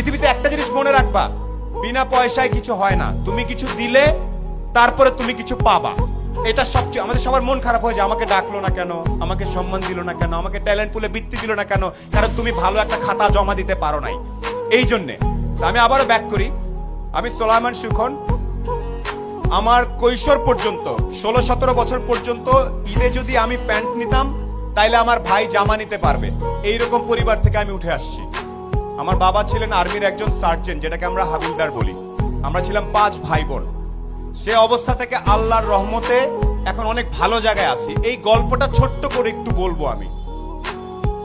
পৃথিবীতে একটা জিনিস মনে রাখবা, বিনা পয়সায় কিছু হয় না। তুমি কিছু দিলে, তারপরে তুমি কিছু পাবা। এটা সবচেয়ে আমাদের সবার মন খারাপ হয়ে যায়, আমাকে ডাকলো না কেন? আমাকে সম্মান দিল না কেন? আমাকে ট্যালেন্ট পুলে বৃত্তি দিল না কেন? কারণ তুমি ভালো একটা খাতা জমা দিতে পারো নাই? এই জন্যে। আমি আবারও ব্যাক করি। আমি সোলাইমান সুখন। আমার কৈশোর পর্যন্ত, ষোলো সতেরো বছর পর্যন্ত ঈদে যদি আমি প্যান্ট নিতাম, তাইলে আমার ভাই জামা নিতে পারবে। এইরকম পরিবার থেকে আমি উঠে আসছি। আমার বাবা ছিলেন আর্মির একজন সার্জেন যেটাকে আমরা হাবিলদার বলি। আমরা ছিলাম পাঁচ ভাই বোন সে অবস্থা থেকে আল্লাহর রহমতে এখন অনেক ভালো জায়গায় আছি। এই গল্পটা ছোট্ট করে একটু বলব আমি।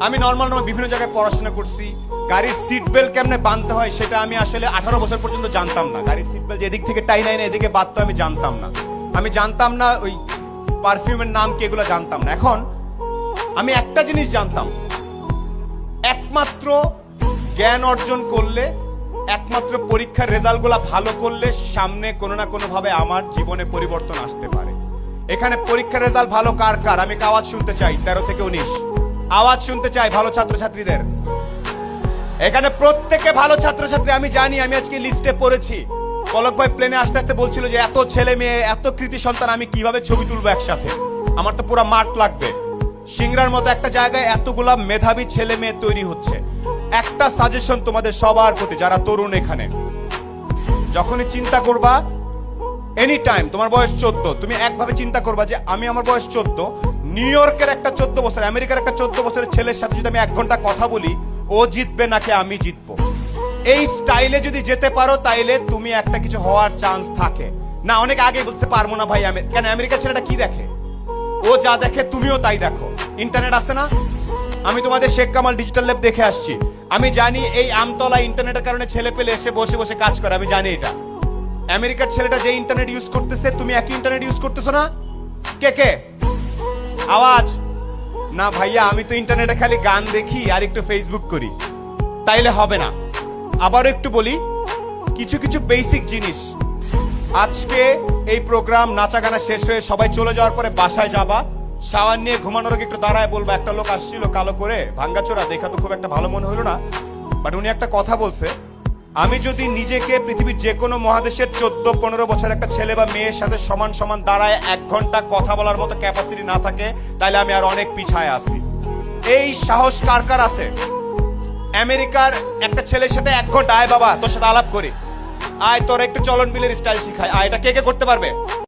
আমি নর্মাল নর্মাল বিভিন্ন জায়গায় পড়াশোনা করছি। গাড়ির সিট বেল্ট কেমনে বাঁধতে হয় সেটা আমি আসলে আঠারো বছর পর্যন্ত জানতাম না। গাড়ির সিট বেল্ট এদিক থেকে টাই নাই না এদিকে বাঁধতে আমি জানতাম না। আমি জানতাম না ওই পারফিউমের নাম কি এগুলো জানতাম না। এখন আমি একটা জিনিস জানতাম। একমাত্র জ্ঞান অর্জন করলে, একমাত্র পরীক্ষার রেজাল্টগুলো ভালো করলে সামনে কোনো না কোনোভাবে আমার জীবনে পরিবর্তন আসতে পারে। এখানে পরীক্ষার রেজাল্ট ভালো কার কার? আমি আওয়াজ শুনতে চাই, তেরো থেকে উনিশ। আওয়াজ শুনতে চাই, ভালো ছাত্রছাত্রীদের। এখানে প্রত্যেকে ভালো ছাত্রছাত্রী, আমি জানি, আমি আজকে লিস্টে পড়েছি। পলক ভাই প্লেনে আস্তে আস্তে বলছিল যে, এত ছেলে মেয়ে, এত কৃতি সন্তান, আমি কীভাবে ছবি তুলবো একসাথে? আমার তো পুরো মাঠ লাগবে। সিংড়ার মতো একটা জায়গায় এতগুলা মেধাবী ছেলে মেয়ে তৈরি হচ্ছে। একটা সাজেশন তোমাদের সবার প্রতি, যারা তরুণ এখানে। যখনই চিন্তা করবা এনি টাইম তোমার বয়স চোদ্দ, তুমি একভাবে চিন্তা করবা যে আমি আমার বয়স চোদ্দ নিউ ইয়র্কের একটা চোদ্দ বছর আমেরিকার একটা চোদ্দ বছরের ছেলের সাথে যদি আমি এক ঘণ্টা কথা বলি, ও জিতবে নাকি আমি জিতবো? এই স্টাইলে যদি যেতে পারো, তাইলে তুমি একটা কিছু হওয়ার চান্স থাকে। না, অনেক আগে বলতে পারব না ভাই আমি কেন, আমেরিকার ছেলেটা কি দেখে? ও যা দেখে, তুমিও তাই দেখো। ইন্টারনেট আছে না? আমি তোমাদের শেখ কামাল ডিজিটাল ল্যাব দেখে আসছি। আমি জানি এই আমতলা ইন্টারনেটের কারণে ছেলে পেলে এসে বসে বসে কাজ করে, আমি জানি এটা। আমেরিকার ছেলেটা যে ইন্টারনেট ইউজ করতেছে, তুমি একই ইন্টারনেট ইউজ করতেছো না? কে কে? আওয়াজ? না ভাইয়া, আমি তো ইন্টারনেটে খালি গান দেখি আর একটু ফেসবুক করি। তাইলে হবে না। আবারও একটু বলি, কিছু কিছু বেসিক জিনিস। আজকে এই প্রোগ্রাম নাচা গানা শেষ হয়ে সবাই চলে যাওয়ার পরে বাসায় যাবা। শাওয়ার নিয়ে ঘুমানোর আগে একটু দাঁড়ায় বলব, একটা লোক আসছিল কালো করে ভাঙ্গাচোরা দেখা তো খুব একটা ভালো মনে হলো না। বাট উনি একটা কথা বলছে, আমি যদি নিজেকে পৃথিবীর যে কোনো মহাদেশের চোদ্দ, পনেরো বছর একটা ছেলে বা মেয়ের সাথে সমান সমান দাঁড়ায়, এক ঘণ্টা কথা বলার মতো ক্যাপাসিটি না থাকে, তাহলে আমি আর অনেক পিছায় আছি। এই সাহস কার কার আছে? আমেরিকার একটা ছেলের সাথে এক ঘণ্টা, আয় বাবা, তোর সাথে আলাপ করি। আয়, তোর একটু চলন বিলের স্টাইল শিখায় আয়, এটা কে কে করতে পারবে?